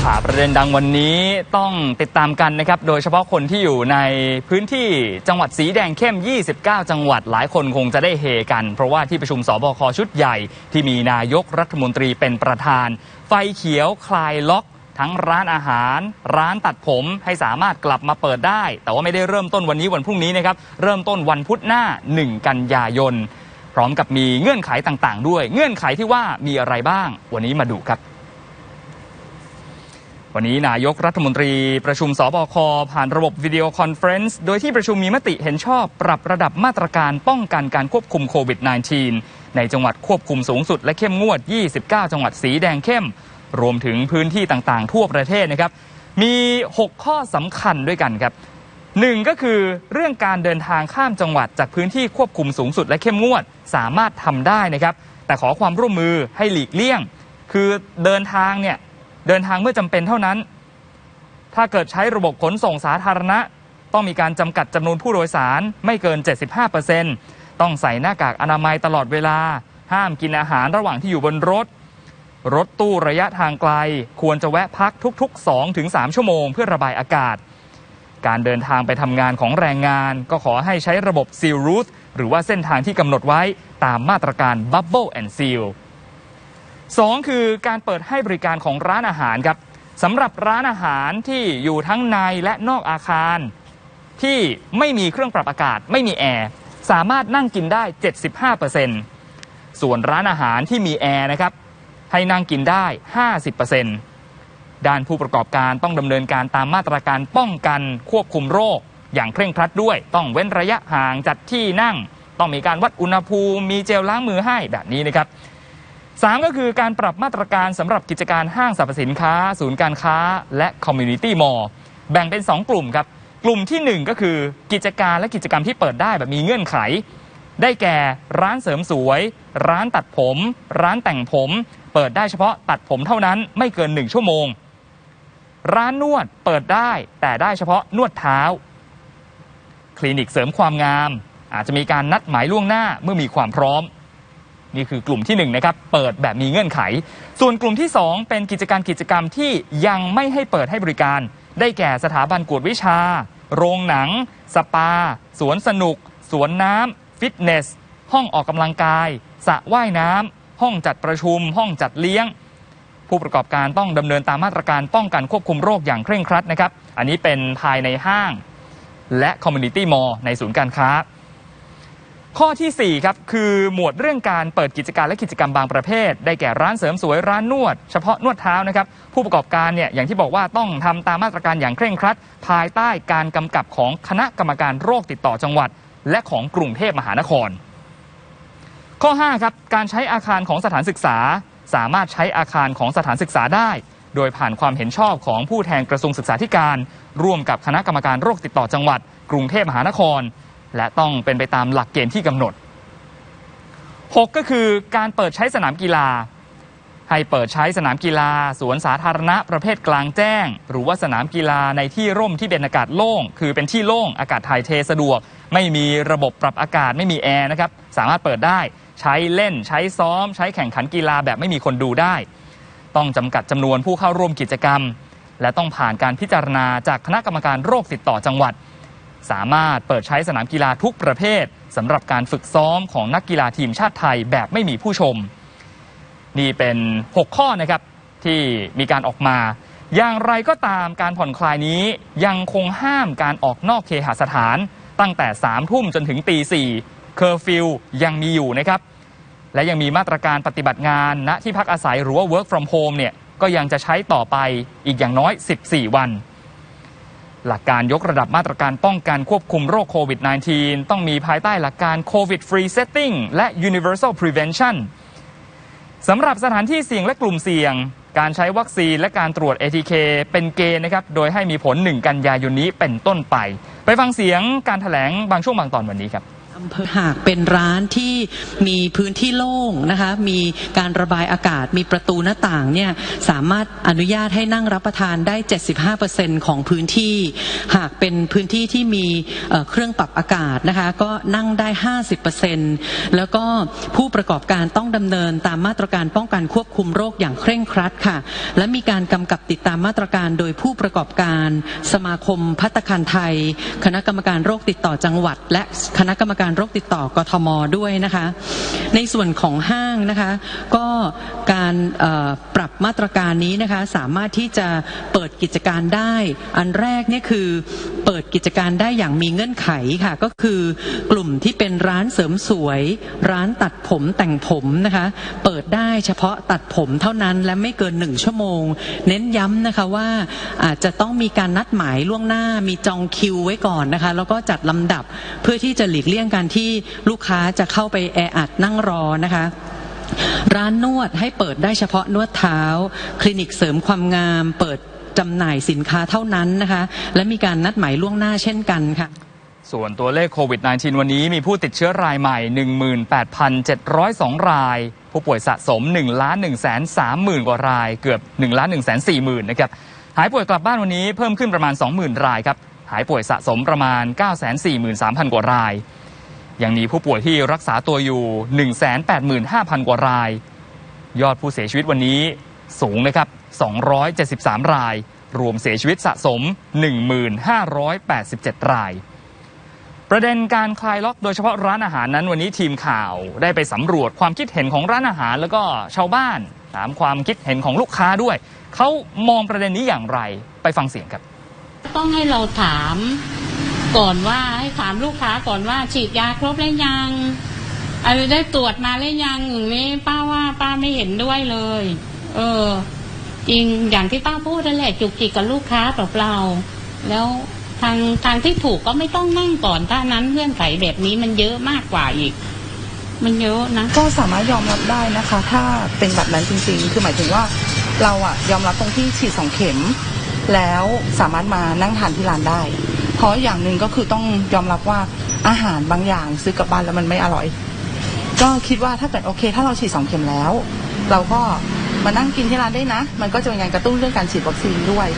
ข่าวประเด็นดังวันนี้ต้องติดตามกันนะครับ โดยเฉพาะคนที่อยู่ในพื้นที่จังหวัดสีแดงเข้ม 29 จังหวัดหลายคนคงจะได้เฮกัน เพราะว่าที่ประชุมสบคชุดใหญ่ที่มีนายกรัฐมนตรีเป็นประธาน ไฟเขียวคลายล็อก ทั้งร้านอาหาร ร้านตัดผมให้สามารถกลับมาเปิดได้ แต่ว่าไม่ได้เริ่มต้นวันนี้วันพรุ่งนี้นะครับเริ่มต้นวันพุธหน้า 1 กันยายน พร้อมกับมีเงื่อนไขต่างๆ ด้วย เงื่อนไขที่ว่ามีอะไรบ้าง วันนี้มาดูครับ วันนี้นายกรัฐมนตรีประชุมสบคผ่านระบบวิดีโอคอนเฟรนซ์โดยที่ประชุมมีมติเห็นชอบปรับระดับมาตรการป้องกันการควบคุมโควิด -19 ในจังหวัดควบคุมสูงสุดและเข้มงวด 29 จังหวัดสีแดงเข้ม รวมถึงพื้นที่ต่างๆ ทั่วประเทศนะครับ มี 6 ข้อสำคัญด้วยกันครับหนึ่งก็คือเรื่องการเดินทางข้ามจังหวัดจากพื้นที่ควบคุมสูงสุดและเข้มงวดสามารถทำได้นะครับ แต่ขอความร่วมมือให้หลีกเลี่ยง คือเดินทางเนี่ย เดินทางเมื่อจำเป็นเท่านั้น ถ้าเกิดใช้ระบบขนส่งสาธารณะ ต้องมีการจำกัดจำนวนผู้โดยสารไม่เกิน 75%ต้องใส่หน้ากากอนามัยตลอดเวลา ห้ามกินอาหารระหว่างที่อยู่บนรถ รถตู้ระยะทางไกล ควรจะแวะพักทุก ๆ 2-3 ชั่วโมงเพื่อระบายอากาศ การเดินทางไปทำงานของแรงงาน ก็ขอให้ใช้ระบบ Seal Route หรือว่าเส้นทางที่กำหนดไว้ตามมาตรการ Bubble and Seal สองคือการเปิดให้บริการของร้านอาหารครับสำหรับร้านอาหารที่อยู่ทั้งในและนอกอาคาร ที่ไม่มีเครื่องปรับอากาศ ไม่มีแอร์สามารถนั่งกินได้ 75%ส่วนร้านอาหารที่มีแอร์นะครับให้นั่งกินได้ 50%ด้านผู้ประกอบการต้องดำเนินการตามมาตรการป้องกันควบคุมโรค อย่างเคร่งครัดด้วย ต้องเว้นระยะห่างจัดที่นั่ง ต้องมีการวัดอุณหภูมิ มีเจลล้างมือให้แบบนี้นะครับ สามก็คือการปรับมาตรการสำหรับกิจการห้างสรรพสินค้า ศูนย์การค้า และคอมมูนิตี้มอลล์แบ่งเป็น 2 กลุ่มครับ กลุ่มที่ 1 ก็คือกิจการและกิจกรรมที่เปิดได้แบบมีเงื่อนไข ได้แก่ร้านเสริมสวย ร้านตัดผม ร้านแต่งผม เปิดได้เฉพาะตัดผมเท่านั้นไม่เกิน 1 ชั่วโมง ร้านนวดเปิดได้แต่ได้เฉพาะนวดเท้า คลินิกเสริมความงาม อาจจะมีการนัดหมายล่วงหน้าเมื่อมีความพร้อม นี่คือกลุ่มที่1นงนะครับเปิดแบบมีเงื่อนไข ส่วนกลุ่มที่ 2 เป็นกิจการกิจกรรมที่ยังไม่ให้เปิดให้บริการ ได้แก่สถาบันกวดวิชา โรงหนัง สปา สวนสนุก สวนน้ำฟิตเนส ห้องออกกำลังกายสระว่ายน้ำห้องจัดประชุม ห้องจัดเลี้ยง ผู้ประกอบการต้องดำเนินตามมาตรการป้องกันควบคุมโรคอย่างเคร่งครัดนะครับ อันนี้เป็นภายในห้าง และคอมมูนิตี้มอลในศูนย์การค้า ข้อทีสี่ 4 ครับ คือหมวดเรื่องการเปิดกิจการและกิจกรรมบางประเภท ได้แก่ร้านเสริมสวยร้านนวด เฉพาะนวดเท้านะครับ ผู้ประกอบการเนี่ยอย่างที่บอกว่าต้องทำตามมาตรการอย่างเคร่งครัด ภายใต้การกำกับของคณะกรรมการโรคติดต่อจังหวัด และของกรุงเทพมหานคร ข้อ5ครับการใช้อาคารของสถานศึกษา สามารถใช้อาคารของสถานศึกษาได้ โดยผ่านความเห็นชอบของผู้แทนกระทรวงศึกษาธิการ ร่วมกับคณะกรรมการโรคติดต่อจังหวัด กรุงเทพมหานคร และต้องเป็นไปตามหลักเกณฑ์ที่กำหนด 6 ก็คือการเปิดใช้สนามกีฬา ให้เปิดใช้สนามกีฬา สวนสาธารณะประเภทกลางแจ้ง หรือว่าสนามกีฬาในที่ร่มที่เป็นอากาศโล่ง คือเป็นที่โล่งอากาศถ่ายเทสะดวก ไม่มีระบบปรับอากาศไม่มีแอร์นะครับสามารถเปิดได้ใช้เล่นใช้ซ้อม ใช้แข่งขันกีฬาแบบไม่มีคนดูได้ ต้องจำกัดจำนวนผู้เข้าร่วมกิจกรรม และต้องผ่านการพิจารณาจากคณะกรรมการโรคติดต่อจังหวัด สามารถเปิดใช้สนามกีฬาทุกประเภทสำหรับการฝึกซ้อมของนักกีฬาทีมชาติไทยแบบไม่มีผู้ชม นี่เป็น 6 ข้อนะครับที่มีการออกมา อย่างไรก็ตามการผ่อนคลายนี้ยังคงห้ามการออกนอกเคหสถาน ตั้งแต่3ามทุ่มจนถึงตีสี่เคอร์ฟิวยังมีอยู่นะครับ และยังมีมาตรการปฏิบัติงานณที่พักอาศัยหรือว่า work from home เนี่ยก็ยังจะใช้ต่อไปอีกอย่างน้อย 14 วัน หลักการยกระดับมาตรการป้องกันควบคุมโรคโควิด -19 ต้องมีภายใต้หลักการ COVID free setting และ universal prevention สำหรับสถานที่เสี่ยงและกลุ่มเสี่ยง การใช้วัคซีนและการตรวจ ATK เป็นเกณฑ์นะครับ โดยให้มีผล 1 กันยายนนี้เป็นต้นไป ไปฟังเสียงการถแถลงบางช่วงบางตอนวันนี้ครับ อำเภอหากเป็นร้านที่มีพื้นที่โล่งนะคะ มีการระบายอากาศ มีประตูหน้าต่างเนี่ยสามารถอนุญาตให้นั่งรับประทานได้ 75%ของพื้นที่ หากเป็นพื้นที่ที่มีเเครื่องปรับอากาศนะคะก็นั่งได้ 50%แล้วก็ผู้ประกอบการต้องดำเนินตามมาตรการป้องกันควบคุมโรคอย่างเคร่งครัดค่ะ และมีการกำกับติดตามมาตรการโดยผู้ประกอบการ สมาคมพัตตาคารไทย คณะกรรมการโรคติดต่อจังหวัด และคณะกรรมการโรคติดต่อกทมด้วยนะคะ ในส่วนของห้างนะคะ ก็การปรับมาตรการนี้นะคะสามารถที่จะเปิดกิจการได้ อันแรกเนี่ยคือเปิดกิจการได้อย่างมีเงื่อนไขค่ะ ก็คือกลุ่มที่เป็นร้านเสริมสวย ร้านตัดผมแต่งผมนะคะ เปิดได้เฉพาะตัดผมเท่านั้นและไม่เกินหนึ่งชั่วโมง เน้นย้ำนะคะว่าอาจจะต้องมีการนัดหมายล่วงหน้ามีจองคิวไว้ก่อนนะคะ แล้วก็จัดลำดับเพื่อที่จะหลีกเลี่ยงการที่ลูกค้าจะเข้าไปแออัดนั่งรอนะคะร้านนวดให้เปิดได้เฉพาะนวดเท้า คลินิกเสริมความงาม เปิด จำหน่ายสินค้าเท่านั้นนะคะ และมีการนัดหมายล่วงหน้าเช่นกันค่ะ ส่วนตัวเลขโควิด -19 วันนี้มีผู้ติดเชื้อรายใหม่ 18,702 ราย ผู้ป่วยสะสม 1 1 3 0 0 0 0 กว่าราย เกือบ 1 1 4 0 0 0 0 นะครับ หายป่วยกลับบ้านวันนี้เพิ่มขึ้นประมาณ 20,000 รายครับ หายป่วยสะสมประมาณ 943,000 กว่าราย ยังมีผู้ป่วยที่รักษาตัวอยู่ 185,000 กว่าราย ยอดผู้เสียชีวิตวันนี้สูงนะครับ 273 ราย รวมเสียชีวิตสะสม 1,587 ราย ประเด็นการคลายล็อกโดยเฉพาะร้านอาหารนั้นวันนี้ทีมข่าวได้ไปสำรวจความคิดเห็นของร้านอาหาร แล้วก็ชาวบ้านถามความคิดเห็นของลูกค้าด้วย เขามองประเด็นนี้อย่างไรไปฟังเสียงครับ ต้องให้เราถามก่อนว่าให้ถามลูกค้าก่อนว่าฉีดยาครบแล้วยังอะไรได้ตรวจมาแล้วยังอย่างนี้ป้าว่าป้าไม่เห็นด้วยเลย เออ จริงอย่างที่ป้าพูดนั่นแหละจุกจิกกับลูกค้าเปล่าๆแล้วทางทางที่ถูกก็ไม่ต้องนั่งก่อนถ้านั้นเงื่อนไขแบบนี้มันเยอะมากกว่าอีก มันเยอะนะก็สามารถยอมรับได้นะคะ ถ้าเป็นแบบนั้นจริงๆ คือหมายถึงว่าเราอะยอมรับตรงที่ฉีดสองเข็ม แล้วสามารถมานั่งทานที่ร้านได้ เพราะอย่างหนึ่งก็คือต้องยอมรับว่าอาหารบางอย่างซื้อกลับบ้านแล้วมันไม่อร่อย ก็คิดว่าถ้าเกิดโอเค ถ้าเราฉีดสองเข็มแล้ว เราก็ มานั่งกินที่ร้านได้นะ มันก็จะเป็นการกระตุ้นเรื่องการฉีดวัคซีนด้วย